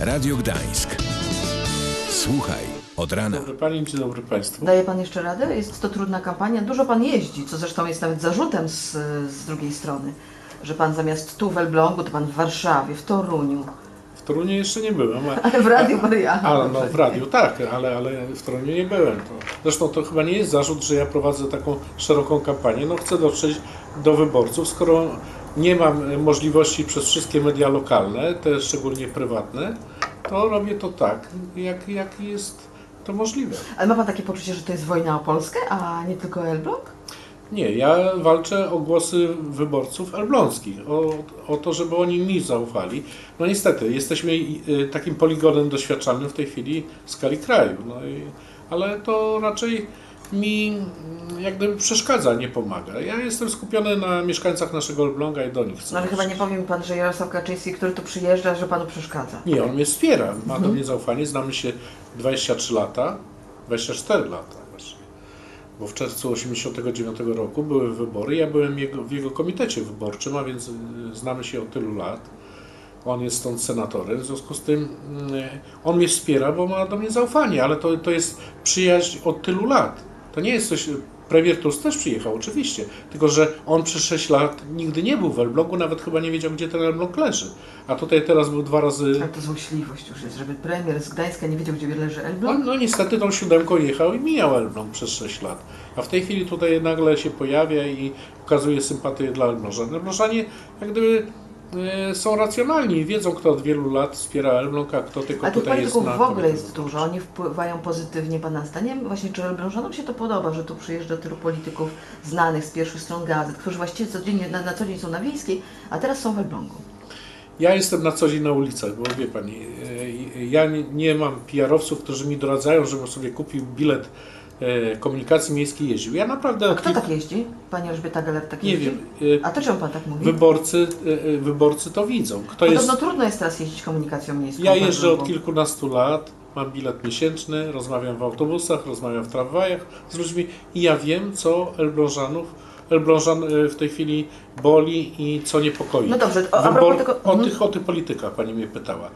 Radio Gdańsk. Słuchaj od rana. Dobry Pani, dzień dobry Państwu. Daje Pan jeszcze radę? Jest to trudna kampania. Dużo Pan jeździ, co zresztą jest nawet zarzutem z, z drugiej strony, że Pan zamiast tu w Elblągu, to Pan w Warszawie, w Toruniu, W Toruniu jeszcze nie byłem. ale w Radiu Maryjana. A, no w radiu tak, ale, ale w Toruniu nie byłem. To. Zresztą to chyba nie jest zarzut, że ja prowadzę taką szeroką kampanię. No chcę dotrzeć do wyborców, skoro nie mam e, możliwości przez wszystkie media lokalne, te szczególnie prywatne, to robię to tak, jak, jak jest to możliwe. Ale ma Pan takie poczucie, że to jest wojna o Polskę, a nie tylko Elbląg? Nie, ja walczę o głosy wyborców elbląskich, o, o to, żeby oni mi zaufali. No niestety, jesteśmy y, takim poligonem doświadczalnym w tej chwili w skali kraju, no i, ale to raczej mi mm, jak gdyby przeszkadza, nie pomaga. Ja jestem skupiony na mieszkańcach naszego Elbląga i do nich chcę. No ale chyba nie powie mi Pan, że Jarosław Kaczyński, który tu przyjeżdża, że Panu przeszkadza. Nie, on mnie wspiera, ma do mnie zaufanie, znamy się 23 lata, 24 lata właśnie. Bo w czerwcu 1989 roku były wybory, ja byłem jego, w jego komitecie wyborczym, a więc y, znamy się od tylu lat. On jest stąd senatorem, w związku z tym y, on mnie wspiera, bo ma do mnie zaufanie, ale to, to jest przyjaźń od tylu lat. To nie jest coś... Premier Tusk też przyjechał, oczywiście, tylko że on przez 6 lat nigdy nie był w Elblągu, nawet chyba nie wiedział, gdzie ten Elbląg leży. A tutaj teraz był dwa razy Ale to złośliwość już jest, żeby premier z Gdańska nie wiedział, gdzie leży no, Elbląg. no niestety tą siódemką jechał i mijał Elbląg przez 6 lat. A w tej chwili tutaj nagle się pojawia i okazuje sympatię dla Elblążan. Elblążanie jak gdyby są racjonalni i wiedzą, kto od wielu lat wspiera Elbląg, a kto tylko tych tutaj jest polityków na... w ogóle jest dużo. Oni wpływają pozytywnie Pana zdaniem. Właśnie czy Elblążanom się to podoba, że tu przyjeżdża tylu polityków znanych z pierwszych stron gazet, którzy właściwie codziennie, na, na co dzień są na Wiejskiej, a teraz są w Elblągu. Ja jestem na co dzień na ulicach, bo wie Pani, e, ja nie, nie mam PR-owców, którzy mi doradzają, żebym sobie kupił bilet komunikacji miejskiej jeździł. Ja naprawdę... A kto tak jeździ? Pani Elżbieta Geller tak Nie jeździ? wiem. e, A to czemu Pan tak mówi? Wyborcy, e, e, wyborcy to widzą. Kto jest... Podobno trudno jest teraz jeździć komunikacją miejską. Ja w jeżdżę od kilkunastu lat, mam bilet miesięczny, rozmawiam w autobusach, rozmawiam w tramwajach z ludźmi i ja wiem, co Elblążanów, Elblążan y, w tej chwili boli i co niepokoi. No dobrze, o- Wybor- o, Mhm. tych, o tych politykach Pani mnie pytała.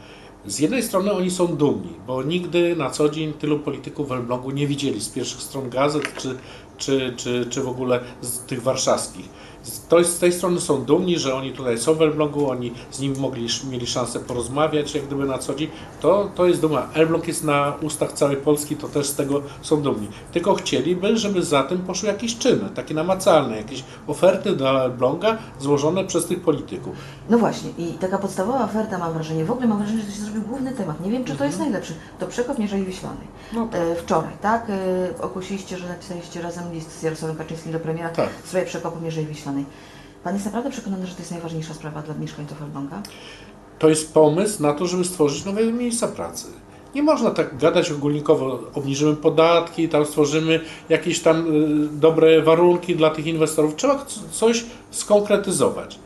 Z jednej strony oni są dumni, bo nigdy na co dzień tylu polityków w Elblągu nie widzieli z pierwszych stron gazet, czy, czy, czy, czy w ogóle z tych warszawskich. Z, to z tej strony są dumni, że oni tutaj są w Elblągu, oni z nimi mogli, mieli szansę porozmawiać jak gdyby na co dzień. To, to jest duma. Elbląg jest na ustach całej Polski, to też z tego są dumni. Tylko chcieliby, żeby za tym poszły jakieś czyny, takie namacalne, jakieś oferty dla Elbląga złożone przez tych polityków. No właśnie, i taka podstawowa oferta, mam wrażenie, w ogóle mam wrażenie, że to się zrobił główny temat. Nie wiem, czy to jest najlepszy. To przekop Mierzei Wiślanej. No tak. E, wczoraj, tak? E, ogłosiliście, że napisaliście razem list z Jarosławem Kaczyńskim do premiera Tak. w sprawie przekopu Mierzei Wiślanej. Pan jest naprawdę przekonany, że to jest najważniejsza sprawa dla mieszkańców Elbląga? To jest pomysł na to, żeby stworzyć nowe miejsca pracy. Nie można tak gadać ogólnikowo, obniżymy podatki, tam stworzymy jakieś tam y, dobre warunki dla tych inwestorów. Trzeba coś skonkretyzować.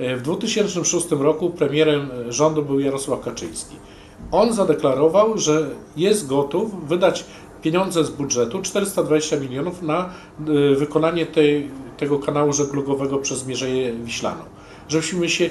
Y, W 2006 roku premierem y, rządu był Jarosław Kaczyński. On zadeklarował, że jest gotów wydać pieniądze z budżetu, 420 milionów na y, wykonanie tej, tego kanału żeglugowego przez Mierzeję Wiślaną. Żebyśmy się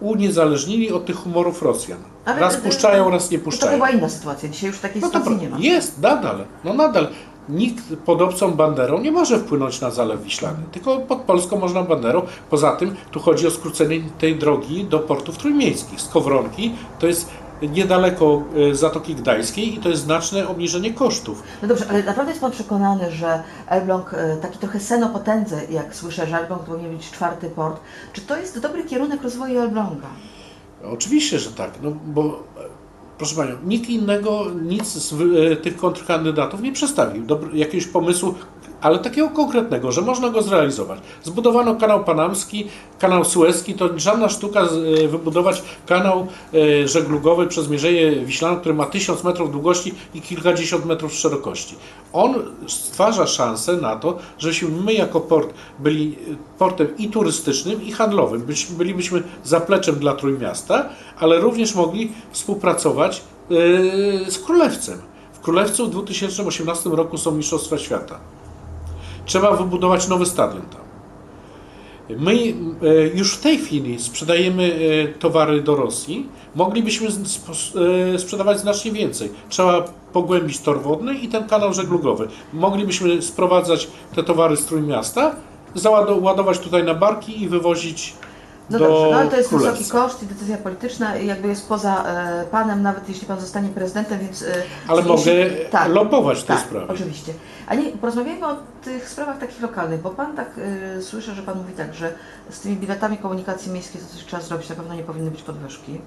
uniezależnili od tych humorów Rosjan. Ale- raz puszczają, raz nie To puszczają. chyba inna sytuacja. Dzisiaj już takiej No to sytuacji nie ma. jest, nadal, no nadal. Nikt pod obcą banderą nie może wpłynąć na Zalew Wiślany, tylko pod polską można banderą. Poza tym tu chodzi o skrócenie tej drogi do portów trójmiejskich. Z Kowronki to jest niedaleko e, Zatoki Gdańskiej i to jest znaczne obniżenie kosztów. No dobrze, ale naprawdę jest Pan przekonany, że Elbląg, e, taki trochę sen o potędze, jak słyszę, że Elbląg powinien być czwarty port, czy to jest dobry kierunek rozwoju Elbląga? Oczywiście, że tak, no bo e, proszę Panią, nikt innego nic z e, tych kontrkandydatów nie przedstawił do, jakiegoś pomysłu, ale takiego konkretnego, że można go zrealizować. Zbudowano kanał panamski, kanał sueski, to żadna sztuka e, wybudować kanał e, żeglugowy przez Mierzeję Wiślaną, który ma tysiąc metrów długości i kilkadziesiąt metrów szerokości. On stwarza szansę na to, żebyśmy my jako port byli e, portem i turystycznym, i handlowym. Bylibyśmy zapleczem dla Trójmiasta, ale również mogli współpracować z Królewcem. W Królewcu w 2018 roku są Mistrzostwa Świata. Trzeba wybudować nowy stadion tam. My e, już w tej chwili sprzedajemy e, towary do Rosji. Moglibyśmy e, sprzedawać znacznie więcej. Trzeba pogłębić tor wodny i ten kanał żeglugowy. Moglibyśmy sprowadzać te towary z Trójmiasta, załadować tutaj na barki i wywozić No do dobrze, no ale to jest wysoki koszt i decyzja polityczna jakby jest poza e, panem, nawet jeśli pan zostanie prezydentem, więc... E, Ale jeśli- mogę lobbować w tej tak, sprawie. oczywiście. A nie, porozmawiajmy o tych sprawach takich lokalnych, bo pan tak, e, słyszę, że pan mówi tak, że z tymi biletami komunikacji miejskiej to coś trzeba zrobić, na pewno nie powinny być podwyżki.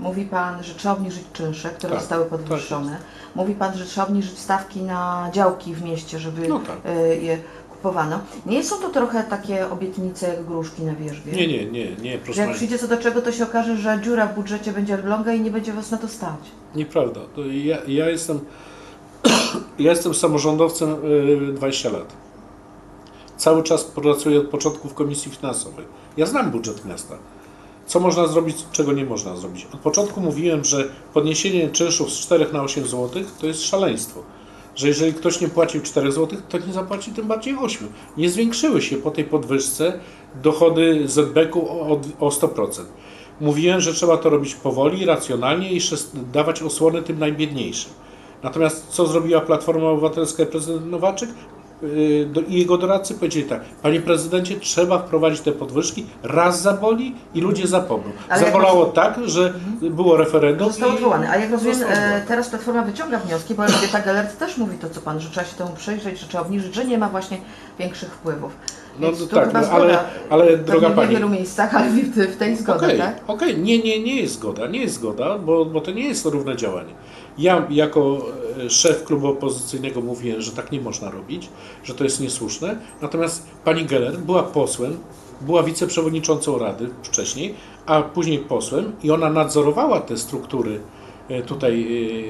Mówi pan, że trzeba obniżyć czynsze, które Tak, zostały podwyższone. Mówi pan, że trzeba obniżyć stawki na działki w mieście, żeby No tak. e, je kupowano. Nie są to trochę takie obietnice jak gruszki na wierzbie? Nie, nie, nie, nie, Że proszę jak przyjdzie co do czego, to się okaże, że dziura w budżecie będzie Elbląga i nie będzie was na to stać. Nieprawda. To Ja, ja jestem ja jestem samorządowcem y, 20 lat. Cały czas pracuję od początku w Komisji Finansowej. Ja znam budżet miasta. Co można zrobić, czego nie można zrobić. Od początku mówiłem, że podniesienie czynszów z 4 na 8 zł to jest szaleństwo. Że jeżeli ktoś nie płacił 4 zł, to nie zapłaci tym bardziej 8. Nie zwiększyły się po tej podwyżce dochody ZBK-u o, o 100%. Mówiłem, że trzeba to robić powoli, racjonalnie i dawać osłony tym najbiedniejszym. Natomiast co zrobiła Platforma Obywatelska i prezydent Nowaczyk? Yy, I jego doradcy powiedzieli tak, panie prezydencie, trzeba wprowadzić te podwyżki, raz zaboli i ludzie zapomną. Ale Zabolało tak, że było referendum Został i odwołany. A jak rozumiem, e, teraz Platforma wyciąga wnioski, bo Elżbieta Gelert też mówi to, co pan, że trzeba się temu przyjrzeć, że trzeba obniżyć, że nie ma właśnie większych wpływów. No Więc to tak, no, ale, ale Pewnie droga w pani, wielu miejscach, ale w, w tej zgoda, Okej, tak? okej, nie, nie, nie jest zgoda, nie jest zgoda, bo, bo to nie jest równe działanie. Ja jako e, szef klubu opozycyjnego mówiłem, że tak nie można robić, że to jest niesłuszne, natomiast pani Geller była posłem, była wiceprzewodniczącą Rady wcześniej, a później posłem i ona nadzorowała te struktury tutaj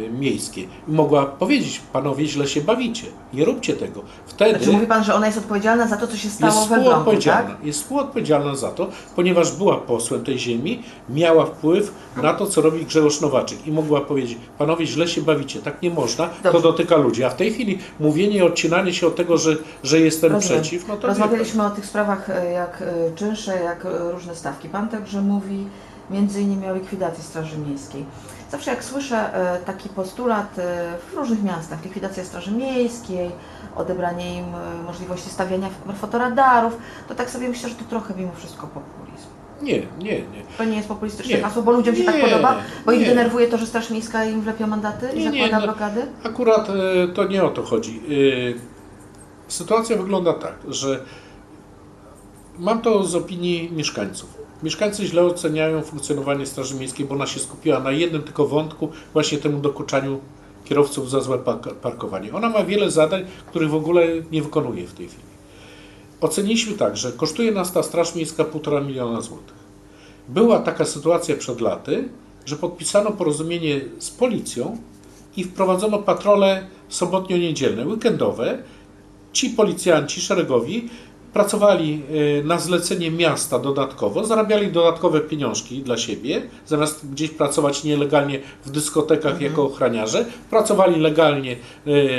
e, miejskie i mogła powiedzieć, panowie źle się bawicie, nie róbcie tego. Wtedy Znaczy mówi pan, że ona jest odpowiedzialna za to, co się stało jest w Elblągu, współodpowiedzialna. tak? Jest współodpowiedzialna za to, ponieważ była posłem tej ziemi, miała wpływ na to, co robi Grzegorz Nowaczyk i mogła powiedzieć, panowie źle się bawicie, tak nie można, to Dobrze. dotyka ludzi. A w tej chwili mówienie, odcinanie się od tego, że, że jestem Rozumiem. przeciw, no to Rozmawialiśmy o tych sprawach e, jak e, czynsze, jak e, różne stawki. Pan także mówi między innymi o likwidacji Straży Miejskiej. Zawsze jak słyszę e, taki postulat e, w różnych miastach, likwidacja Straży Miejskiej, odebranie im e, możliwości stawiania fotoradarów, to tak sobie myślę, że to trochę mimo wszystko populizm. nie, nie, nie. To nie jest populistyczne Nie. hasło, bo ludziom się tak Nie, podoba, bo ich nie. denerwuje to, że Straż Miejska im wlepia mandaty i zakłada no. blokady? Akurat to nie o to chodzi. Sytuacja wygląda tak, że mam to z opinii mieszkańców. Mieszkańcy źle oceniają funkcjonowanie Straży Miejskiej, bo ona się skupiła na jednym tylko wątku, właśnie temu dokuczaniu kierowców za złe park- parkowanie. Ona ma wiele zadań, których w ogóle nie wykonuje w tej chwili. Oceniliśmy tak, że kosztuje nas ta Straż Miejska 1,5 miliona złotych. Była taka sytuacja przed laty, że podpisano porozumienie z policją i wprowadzono patrole sobotnio-niedzielne, weekendowe. Ci policjanci szeregowi pracowali e, na zlecenie miasta dodatkowo, zarabiali dodatkowe pieniążki dla siebie, zamiast gdzieś pracować nielegalnie w dyskotekach jako ochraniarze, pracowali legalnie e,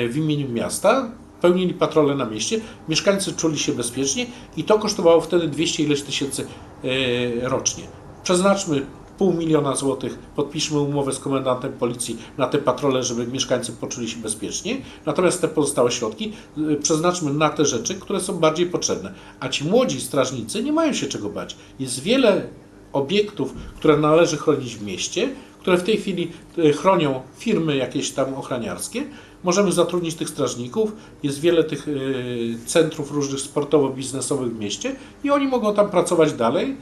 w imieniu miasta, pełnili patrole na mieście, mieszkańcy czuli się bezpiecznie i to kosztowało wtedy 200 ileś tysięcy e, rocznie. Przeznaczmy pół miliona złotych, podpiszmy umowę z komendantem policji na te patrole, żeby mieszkańcy poczuli się bezpiecznie. Natomiast te pozostałe środki y, przeznaczmy na te rzeczy, które są bardziej potrzebne. A ci młodzi strażnicy nie mają się czego bać. Jest wiele obiektów, które należy chronić w mieście, które w tej chwili y, chronią firmy jakieś tam ochraniarskie. Możemy zatrudnić tych strażników. Jest wiele tych y, centrów różnych sportowo-biznesowych w mieście i oni mogą tam pracować dalej.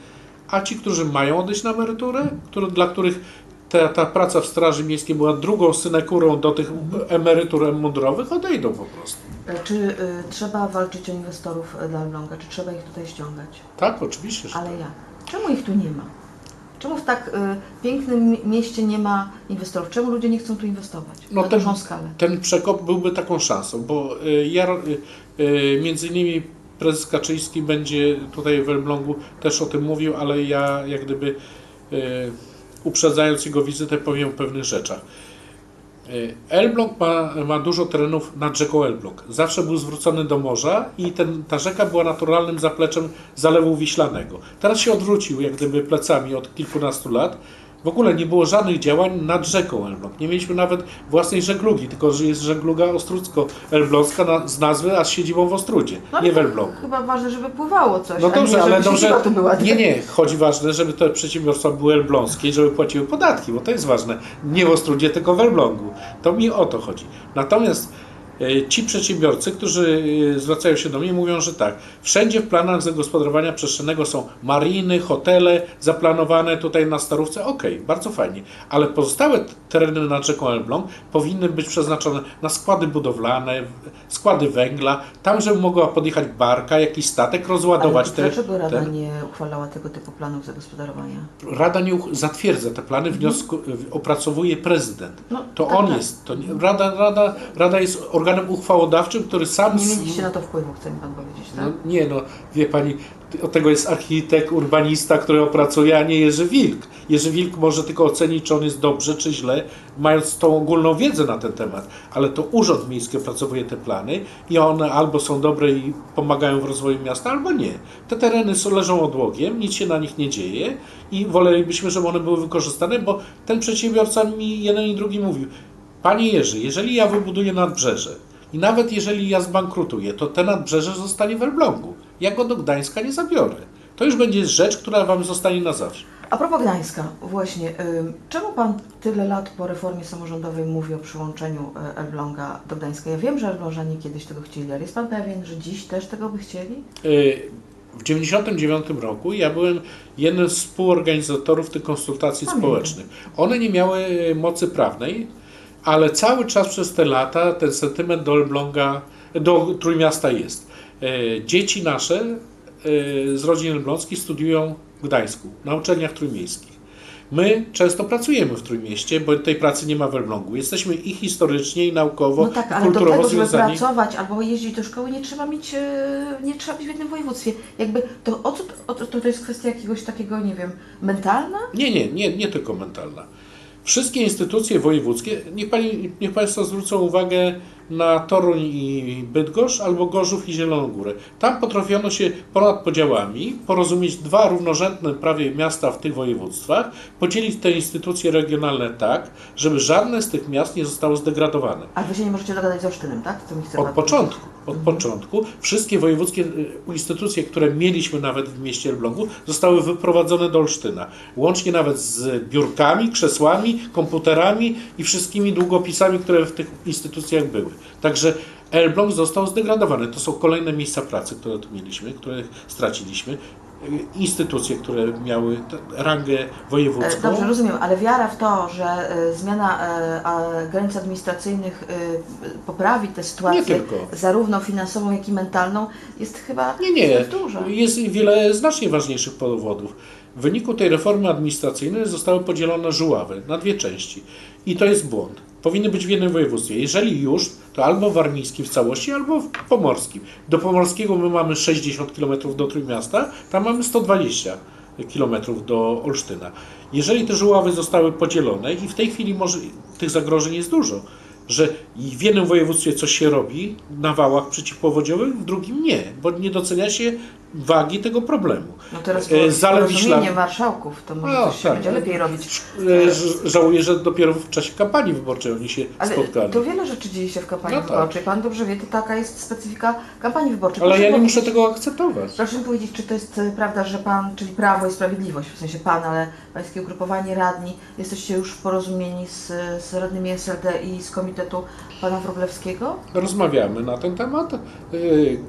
A ci, którzy mają odejść na emeryturę, które, dla których ta, ta praca w Straży Miejskiej była drugą synekurą do tych emerytur mundurowych, odejdą po prostu. E, Czy y, trzeba walczyć o inwestorów e, dla Elbląga? Czy trzeba ich tutaj ściągać? Tak, oczywiście. Ale jak? Czemu ich tu nie ma? Czemu w tak y, pięknym mi- mieście nie ma inwestorów? Czemu ludzie nie chcą tu inwestować No na ten- dużą skalę? ten przekop byłby taką szansą, bo y, ja, y, między innymi prezes Kaczyński będzie tutaj w Elblągu też o tym mówił, ale ja jak gdyby y, uprzedzając jego wizytę powiem o pewnych rzeczach. Y, Elbląg ma, ma dużo terenów nad rzeką Elbląg. Zawsze był zwrócony do morza i ten, ta rzeka była naturalnym zapleczem Zalewu Wiślanego. Teraz się odwrócił jak gdyby plecami od kilkunastu lat. W ogóle nie było żadnych działań nad rzeką Elbląg. Nie mieliśmy nawet własnej żeglugi, tylko że jest żegluga ostrucko-elbląska na, z nazwy, a z siedzibą w Ostrudzie, No, nie w Elblągu. Chyba ważne, żeby pływało coś, No dobrze, nie, ale dobrze. była. Nie, nie, chodzi ważne, żeby te przedsiębiorstwa były elbląskie i żeby płaciły podatki, bo to jest ważne. Nie w Ostrudzie, tylko w Elblągu. To mi o to chodzi. Natomiast ci przedsiębiorcy, którzy e, zwracają się do mnie, mówią, że tak, wszędzie w planach zagospodarowania przestrzennego są mariny, hotele zaplanowane tutaj na Starówce, okej, bardzo fajnie, ale pozostałe tereny nad rzeką Elbląg powinny być przeznaczone na składy budowlane, składy węgla, tam, żeby mogła podjechać barka, jakiś statek, rozładować Ale te... dlaczego Rada nie uchwalała tego typu planów zagospodarowania? Rada nie uch- zatwierdza te plany, wniosku, opracowuje prezydent. No, To tak, on tak. jest. To nie, Rada, Rada, Rada jest organem uchwałodawczym, który sam. Nie mieliście na to wpływu, chce mi Pan powiedzieć, tak? No, nie, no wie pani, od tego jest architekt, urbanista, który opracuje, a nie Jerzy Wilk. Jerzy Wilk może tylko ocenić, czy on jest dobrze, czy źle, mając tą ogólną wiedzę na ten temat. Ale to Urząd Miejski opracowuje te plany i one albo są dobre i pomagają w rozwoju miasta, albo nie. Te tereny są, leżą odłogiem, nic się na nich nie dzieje i wolelibyśmy, żeby one były wykorzystane, bo ten przedsiębiorca mi jeden i drugi mówił, Panie Jerzy, jeżeli ja wybuduję nadbrzeże i nawet jeżeli ja zbankrutuję, to te nadbrzeże zostanie w Elblągu. Ja go do Gdańska nie zabiorę. To już będzie rzecz, która Wam zostanie na zawsze. A propos Gdańska, właśnie, czemu Pan tyle lat po reformie samorządowej mówi o przyłączeniu e, Elbląga do Gdańska? Ja wiem, że Elblążanie kiedyś tego chcieli, ale jest Pan pewien, że dziś też tego by chcieli? Yy, W 1999 roku ja byłem jednym z współorganizatorów tych konsultacji Pamiętam. społecznych. One nie miały mocy prawnej, ale cały czas przez te lata ten sentyment do Elbląga, do Trójmiasta jest. Yy, Dzieci nasze yy, z rodzin elbląskich studiują w Gdańsku, na uczelniach trójmiejskich. My często pracujemy w Trójmieście, bo tej pracy nie ma w Elblągu. Jesteśmy i historycznie, i naukowo, No tak, ale do kulturowo tego, żeby związani. pracować albo jeździć do szkoły, nie trzeba mieć, e, nie trzeba być w jednym województwie. Jakby to, o co, to, to jest kwestia jakiegoś takiego, nie wiem, mentalna? Nie, nie, nie, nie tylko mentalna. Wszystkie instytucje wojewódzkie, niech, pani, niech Państwo zwrócą uwagę na Toruń i Bydgoszcz albo Gorzów i Zieloną Górę. Tam potrafiono się ponad podziałami porozumieć dwa równorzędne prawie miasta w tych województwach, podzielić te instytucje regionalne tak, żeby żadne z tych miast nie zostało zdegradowane. Ale Wy się nie możecie dogadać z Olsztynem, tak? Co mi chce Od początku, od początku wszystkie wojewódzkie y, instytucje, które mieliśmy nawet w mieście Elblągu, zostały wyprowadzone do Olsztyna. Łącznie nawet z biurkami, krzesłami, komputerami i wszystkimi długopisami, które w tych instytucjach były. Także Elbląg został zdegradowany. To są kolejne miejsca pracy, które tu mieliśmy, które straciliśmy. Instytucje, które miały rangę E, wojewódzką. Dobrze, rozumiem, ale wiara w to, że e, zmiana e, granic administracyjnych e, poprawi tę sytuację, Nie tylko. zarówno finansową, jak i mentalną, jest chyba Nie, nie. duża. Jest wiele znacznie ważniejszych powodów. W wyniku tej reformy administracyjnej zostały podzielone żuławy na dwie części. I to jest błąd. Powinny być w jednym województwie. Jeżeli już, to albo warmińskim w całości, albo w pomorskim. Do pomorskiego my mamy 60 km do Trójmiasta, tam mamy 120 km do Olsztyna. Jeżeli te żuławy zostały podzielone i w tej chwili może tych zagrożeń jest dużo, że w jednym województwie coś się robi na wałach przeciwpowodziowych, w drugim nie, bo nie docenia się wagi tego problemu. No teraz E, Zalew Wiślany- marszałków, to może No, coś się tak. będzie lepiej robić. E, Żałuję, że dopiero w czasie kampanii wyborczej oni się Ale spotkali. to wiele rzeczy dzieje się w kampanii No tak. wyborczej. Pan dobrze wie, to taka jest specyfika kampanii wyborczej. Ale Proszę ja nie muszę tego akceptować. Proszę mi powiedzieć, czy to jest e, prawda, że Pan, czyli Prawo i Sprawiedliwość, w sensie Pan, ale Pańskie ugrupowanie radni, jesteście już porozumieni z, z radnymi SLD i z komitetu Pana Wróblewskiego? Rozmawiamy na ten temat. E,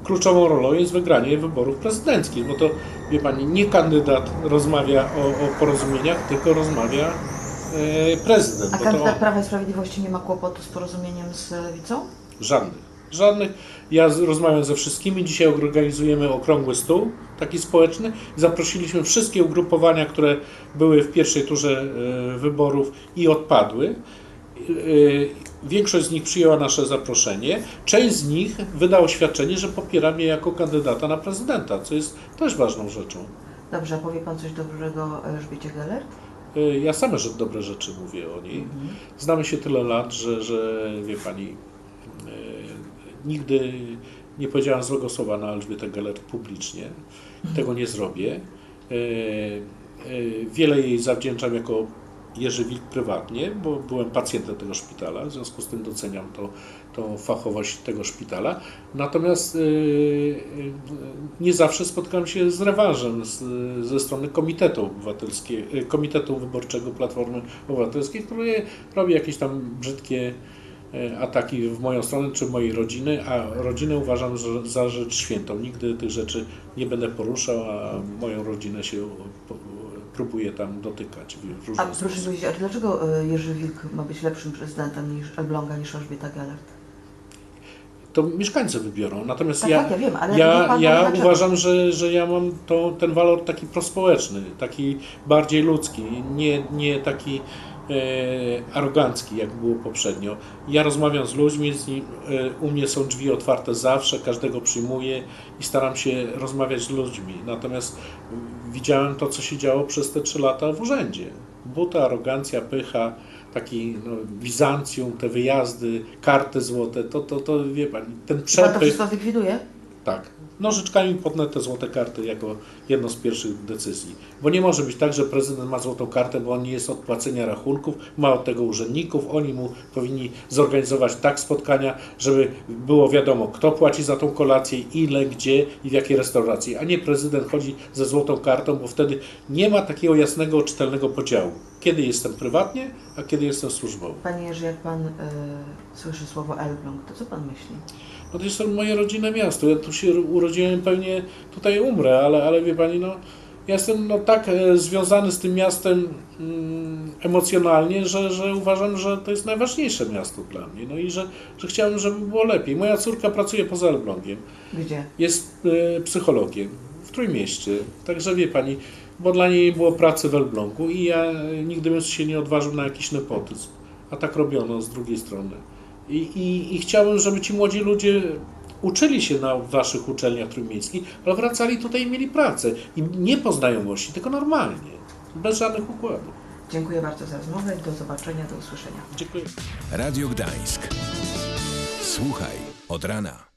Kluczową rolą jest wygranie wyborów prezydenckich, bo to, wie Pani, nie kandydat rozmawia o, o porozumieniach, tylko rozmawia e, prezydent. A kandydat on. Prawa i Sprawiedliwości nie ma kłopotu z porozumieniem z Lewicą? Żadnych. Żadnych. Ja rozmawiam ze wszystkimi. Dzisiaj organizujemy okrągły stół, taki społeczny. Zaprosiliśmy wszystkie ugrupowania, które były w pierwszej turze e, wyborów i odpadły. E, Większość z nich przyjęła nasze zaproszenie. Część z nich wydała oświadczenie, że popiera mnie jako kandydata na prezydenta, co jest też ważną rzeczą. Dobrze, a powie Pan coś dobrego Elżbiecie Geller? y, ja same że dobre rzeczy mówię o niej. Znamy się tyle lat, że, że wie pani, y, nigdy nie powiedziałam złego słowa na Elżbietę Geller publicznie. Tego nie zrobię. Wiele jej zawdzięczam jako Jerzy Wilk prywatnie, bo byłem pacjentem tego szpitala, w związku z tym doceniam to, tą fachowość tego szpitala. Natomiast y, y, nie zawsze spotkałem się z rewanżem z, ze strony Komitetu Obywatelskiego, y, Komitetu Wyborczego Platformy Obywatelskiej, który robi jakieś tam brzydkie y, ataki w moją stronę czy mojej rodziny, a rodzinę uważam za rzecz świętą. Nigdy tych rzeczy nie będę poruszał, a moją rodzinę się po, próbuję tam dotykać w różny A proszę sposób. powiedzieć, a dlaczego y, Jerzy Wilk ma być lepszym prezydentem niż Elbląga, niż Elżbieta Gellert? To mieszkańcy wybiorą. Natomiast Tak, ja, tak, ja wiem, ja, ja uważam, że, że ja mam to, ten walor taki prospołeczny, taki bardziej ludzki, nie, nie taki e, arogancki, jak było poprzednio. Ja rozmawiam z ludźmi, z nim, e, u mnie są drzwi otwarte zawsze, każdego przyjmuję i staram się rozmawiać z ludźmi. Natomiast widziałem to, co się działo przez te trzy lata w urzędzie. Buta, arogancja, pycha, taki no, Bizancjum, te wyjazdy, karty złote, to, to, to wie pani, ten Czy pan to przepych. wszystko zlikwiduje? Tak. Nożyczkami potnę te złote karty jako jedną z pierwszych decyzji. Bo nie może być tak, że prezydent ma złotą kartę, bo on nie jest od płacenia rachunków, ma od tego urzędników, oni mu powinni zorganizować tak spotkania, żeby było wiadomo, kto płaci za tą kolację, ile, gdzie i w jakiej restauracji, a nie prezydent chodzi ze złotą kartą, bo wtedy nie ma takiego jasnego, czytelnego podziału. Kiedy jestem prywatnie, a kiedy jestem służbowo. Panie Jerzy, jak pan y, słyszy słowo Elbląg, to co pan myśli? No to jest to moje rodzinne miasto. Ja tu się urodziłem, pewnie tutaj umrę, ale, ale wie pani, no ja jestem no, tak e, związany z tym miastem mm, emocjonalnie, że, że uważam, że to jest najważniejsze miasto dla mnie. No i że, że chciałbym, żeby było lepiej. Moja córka pracuje poza Elblągiem. Gdzie? Jest e, psychologiem w Trójmieście. Także wie pani, bo dla niej nie było pracy w Elblągu i ja e, nigdy bym się nie odważył na jakiś nepotyzm. A tak robiono z drugiej strony. I, i, i chciałbym, żeby ci młodzi ludzie uczyli się na waszych uczelniach trójmiejskich, ale wracali tutaj i mieli pracę. I nie po znajomości, tylko normalnie. Bez żadnych układów. Dziękuję bardzo za rozmowę. Do zobaczenia, do usłyszenia. Dziękuję. Radio Gdańsk. Słuchaj od rana.